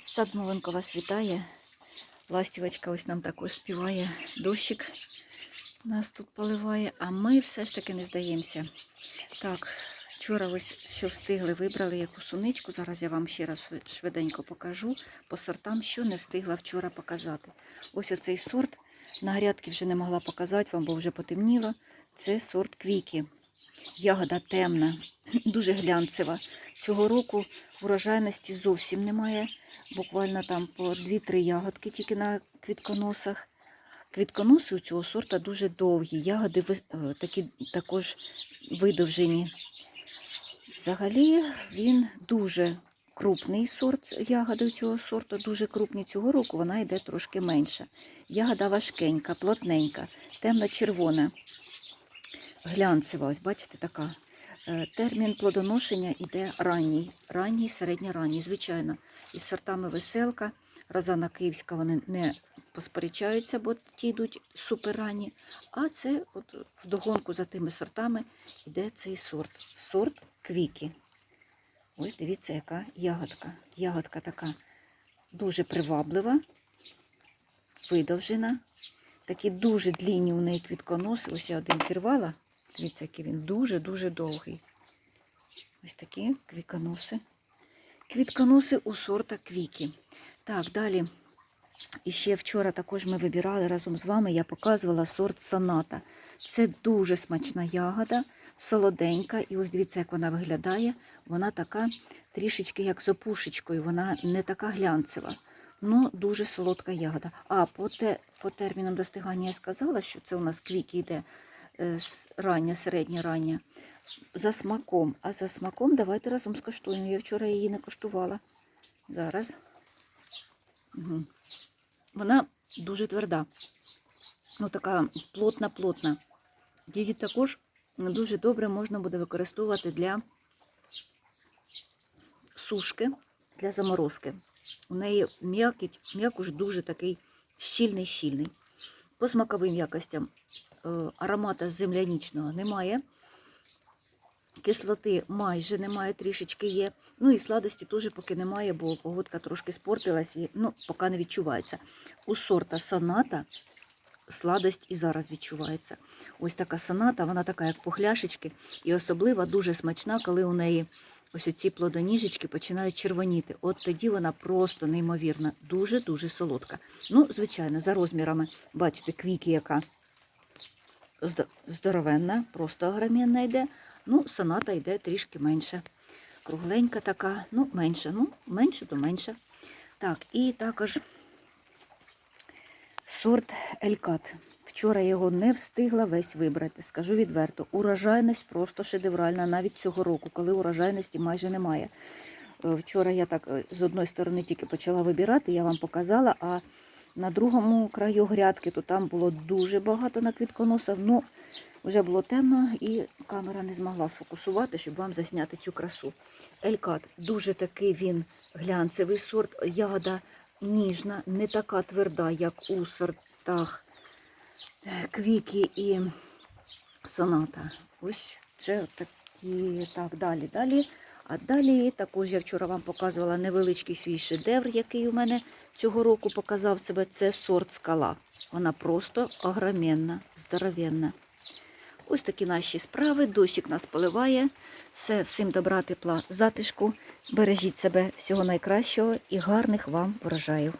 Сад Мовенко вас вітає. Ластівочка ось нам також співає. Дощик нас тут поливає, а ми все ж таки не здаємося. Так, вчора ось що встигли, вибрали яку суничку. Зараз я вам ще раз швиденько покажу по сортам, що не встигла вчора показати. Ось оцей сорт. На грядки вже не могла показати вам, бо вже потемніло. Це сорт квіки. Ягода темна, дуже глянцева. Цього року урожайності зовсім немає. Буквально там по 2-3 ягодки тільки на квітконосах. Квітконоси у цього сорта дуже довгі, ягоди е, такі також видовжені. Взагалі він дуже крупний сорт ягоди у цього сорту, дуже крупні. Цього року вона йде трошки менша. Ягода важкенька, плотненька, темно-червона, глянцева. Ось бачите, така. Е, Термін плодоношення йде ранній, ранній, середньоранній, звичайно. Із сортами веселка, розана київська, вони не посперечаються, бо ті йдуть суперранні. А це от вдогонку за тими сортами йде цей сорт. Сорт квіки. Ось дивіться, яка ягодка. Ягодка така дуже приваблива, видовжена. Такі дуже длінні у неї квітконоси. Ось я один зірвала. Дивіться, який він дуже-дуже довгий. Ось такі квіконоси. Квітконоси у сорта квіки. Так, далі. І ще вчора також ми вибирали разом з вами, я показувала сорт соната. Це дуже смачна ягода, солоденька. І ось дивіться, як вона виглядає. Вона така трішечки як з опушечкою, вона не така глянцева. Ну, дуже солодка ягода. А по, те, по термінам достигання я сказала, що це у нас квіки йде рання, середня, рання. За смаком. А за смаком давайте разом скуштуємо. Я вчора її не коштувала. Зараз. Угу. Вона дуже тверда. Ну, така плотна-плотна. Її також дуже добре можна буде використовувати для сушки, для заморозки. У неї м'якуш дуже такий щільний-щільний. По смаковим якостям е, аромата землянічного немає. Кислоти майже немає, трішечки є. Ну і сладості теж поки немає, бо погодка трошки спортилась і ну, поки не відчувається. У сорта соната сладость і зараз відчувається. Ось така соната, вона така, як пухляшечки, і особливо дуже смачна, коли у неї ось ці плодоніжечки починають червоніти. От тоді вона просто неймовірна, дуже-дуже солодка. Ну, звичайно, за розмірами, бачите, квіки, яка здоровенна, просто огроменна йде. Ну, соната йде трішки менше. Кругленька така, ну, менше, ну, менше то менше. Так, і також сорт Елькат. Вчора його не встигла весь вибрати. Скажу відверто, урожайність просто шедевральна навіть цього року, коли урожайності майже немає. Е, Вчора я так е, з одної сторони тільки почала вибирати, я вам показала, а на другому краю грядки, то там було дуже багато на квітконосах. Ну, вже було темно і камера не змогла сфокусувати, щоб вам засняти цю красу. Елькат дуже такий він глянцевий сорт, ягода ніжна, не така тверда, як у сортах е, квіки і соната. Ось це такі, так, далі, далі. А далі також я вчора вам показувала невеличкий свій шедевр, який у мене цього року показав себе. Це сорт скала. Вона просто огроменна, здоровенна. Ось такі наші справи. Дощик нас поливає. Все, всім добра, тепла, затишку. Бережіть себе всього найкращого і гарних вам врожаїв.